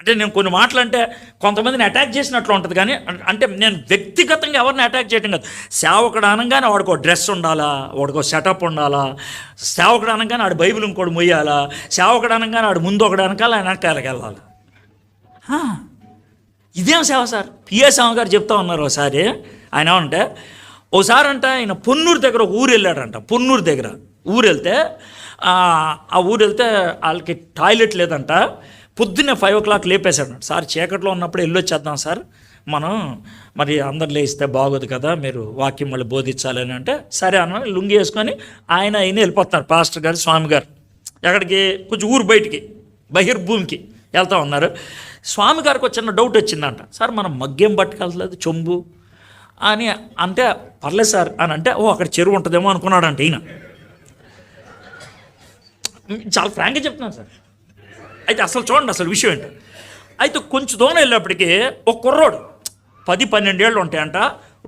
అంటే నేను కొన్ని మాటలు అంటే కొంతమందిని అటాక్ చేసినట్లు ఉంటుంది కానీ అంటే నేను వ్యక్తిగతంగా ఎవరిని అటాక్ చేయడం కాదు. సేవకుడు అనగానే వాడికో డ్రెస్ ఉండాలా వాడికో సెటప్ ఉండాలా సేవకుడు అనగానే ఆడు బైబిల్ ఇంకోటి మొయ్యాలా సేవకుడు అనగానే ఆడు ముందు ఒకటి అనకాల ఆయన వెనకాలకి వెళ్ళాలి. ఇదేం సేవ సార్? పిఏ స్వామి గారు చెప్తా ఉన్నారు ఒకసారి ఆయన ఏమంటే ఒకసారి అంట ఆయన పొన్నూరు దగ్గర ఒక ఊరు వెళ్ళాడంట పొన్నూరు దగ్గర. ఊరు వెళ్తే ఆ ఊరు వెళ్తే వాళ్ళకి టాయిలెట్ లేదంట. పొద్దున్నే ఫైవ్ ఓ క్లాక్ లేపేశాడు. సార్ చీకట్లో ఉన్నప్పుడు వెళ్ళొచ్చేద్దాం సార్. మనం మరి అందరు లేస్తే బాగోదు కదా మీరు వాక్యం మళ్ళీ బోధించాలని అంటే సరే అన్న లుంగి వేసుకొని ఆయన ఆయన వెళ్ళిపోతున్నారు పాస్టర్ గారు స్వామి గారు. ఎక్కడికి? కొంచెం ఊరు బయటికి బహిర్భూమికి వెళ్తా ఉన్నారు. స్వామి గారికి ఒక చిన్న డౌట్ వచ్చిందంట. సార్ మనం మగ్గేం పట్టుకెళ్ళలేదు చొంబు? అని అంటే పర్లేదు సార్ అని అంటే ఓ అక్కడ చెరువు ఉంటుందేమో అనుకున్నాడంట ఈయన. చాలా ఫ్రాంక్గా చెప్తున్నాను సార్. అయితే అసలు చూడండి అసలు విషయం ఏంటి? అయితే కొంచెం దూరం వెళ్ళేప్పటికీ ఒక కుర్రోడు పది పన్నెండేళ్ళు ఉంటాయంట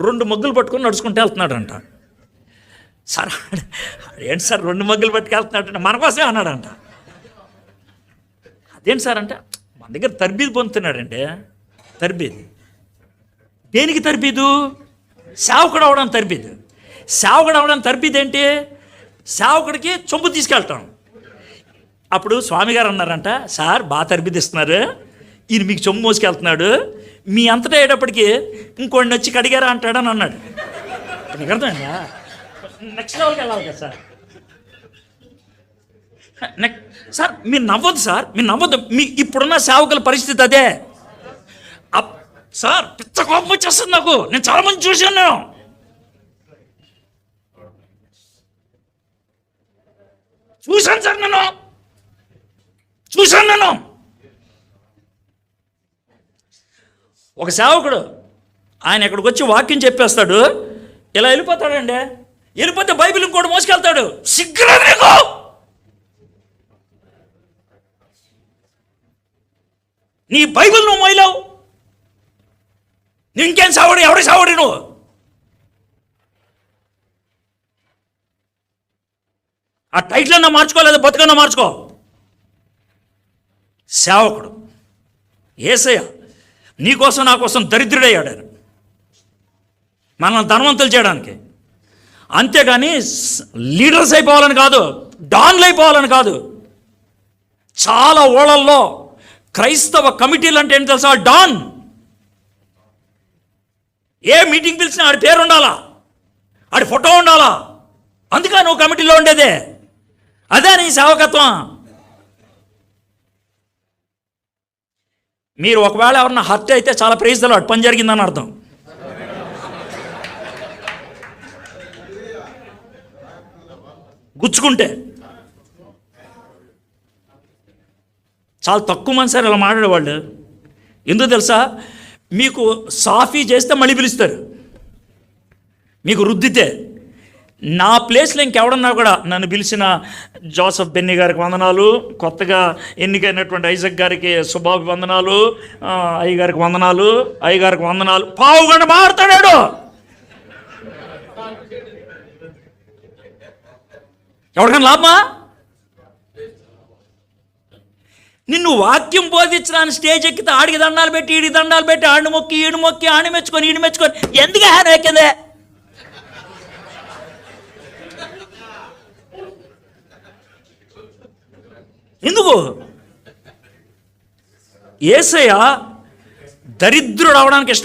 రెండు మగ్గులు పట్టుకొని నడుచుకుంటూ వెళ్తున్నాడంట. సార్ ఏంటి సార్ రెండు మగ్గులు పట్టుకెళ్తున్నాడంటే మన కోసమే అన్నాడంట. అదేంటి సార్ అంటే మన దగ్గర తర్బీదు పొందుతున్నాడంటే తర్బీదు. దేనికి తర్బీదు? సేవకుడు అవడం తర్బీదు. సేవకుడు అవడం తర్బీదు ఏంటి? సేవకుడికి చొంపు తీసుకెళ్తాం. అప్పుడు స్వామి గారు అన్నారంట సార్ బాగా తర్బిదిస్తున్నారు. ఈయన మీకు చెమ్ము మోసుకెళ్తున్నాడు. మీ అంతటా అయ్యేటప్పటికి ఇంకోడిని వచ్చి కడిగారా అంటాడని అన్నాడు. నీకు అర్థమైందా? నెక్స్ట్ లెవెల్కి వెళ్ళాలి కదా సార్. నెక్ సార్ మీరు నవ్వద్దు సార్ మీరు నవ్వద్దు. మీ ఇప్పుడున్న సేవకుల పరిస్థితి అదే. అప్- సార్ పిచ్చ కోపం వచ్చేస్తుంది నాకు. నేను చాలా మంది చూశాను. నేను చూశాను సార్ నేను చూశాను నేను. ఒక సేవకుడు ఆయన ఇక్కడికి వచ్చి వాక్యం చెప్పేస్తాడు. ఇలా వెళ్ళిపోతాడండి. వెళ్ళిపోతే బైబిల్ ఇంకోటి మోసుకెళ్తాడు. సిగ్గులేదు నీకు? నీ బైబిల్ నువ్వు మోయలేవు. ఇంకేం సావడు? ఎవడి సావడి నువ్వు? ఆ టైటిల్ అన్నా మార్చుకోలేదు బతుకన్నా మార్చుకో? సేవకుడు. ఏసయ్య నీకోసం నా కోసం దరిద్రుడయ్యాడు ఆయన. మనల్ని ధనవంతులు చేయడానికి. అంతేగాని లీడర్స్ అయిపోవాలని కాదు డాన్లు అయిపోవాలని కాదు. చాలా ఓళ్ళల్లో క్రైస్తవ కమిటీలు అంటే ఏంటి తెలుసా? డాన్. ఏ మీటింగ్ పిలిచినా ఆడి పేరు ఉండాలా? ఆడి ఫోటో ఉండాలా? అందుకే నువ్వు కమిటీలో ఉండేదే. అదే నీ సేవకత్వం. మీరు ఒకవేళ ఎవరన్నా హర్ట్ అయితే చాలా ప్రైజ్ అటు పని జరిగిందని అర్థం. గుచ్చుకుంటే. చాలా తక్కువ మంది సార్ ఇలా మాట్లాడేవాళ్ళు. ఎందుకు తెలుసా? మీకు సాఫీ చేస్తే మళ్ళీ పిలుస్తారు. మీకు రుద్దితే. నా ప్లేస్లో ఇంకెవడన్నా కూడా నన్ను పిలిచిన జోసఫ్ బెన్నీ గారికి వందనాలు కొత్తగా ఎన్నికైనటువంటి ఐజక్ గారికి సుబాబు వందనాలు అయ్య గారికి వందనాలు అయ్య గారికి వందనాలు. పావు గంట మారుతాడాడు! ఎవరికైనా లాభమా? నిన్ను వాక్యం బోధించడానికి స్టేజ్ ఎక్కితే ఆడికి దండాలు పెట్టి ఈడికి దండాలు పెట్టి ఆడిని మొక్కి ఈడు మొక్కి ఆడి మెచ్చుకొని ఈడు మెచ్చుకొని ఎందుకు హ్యాన్ ఎక్కిందే? ఏసయ్య దరిద్రుడు అవడానికి ఇష్టం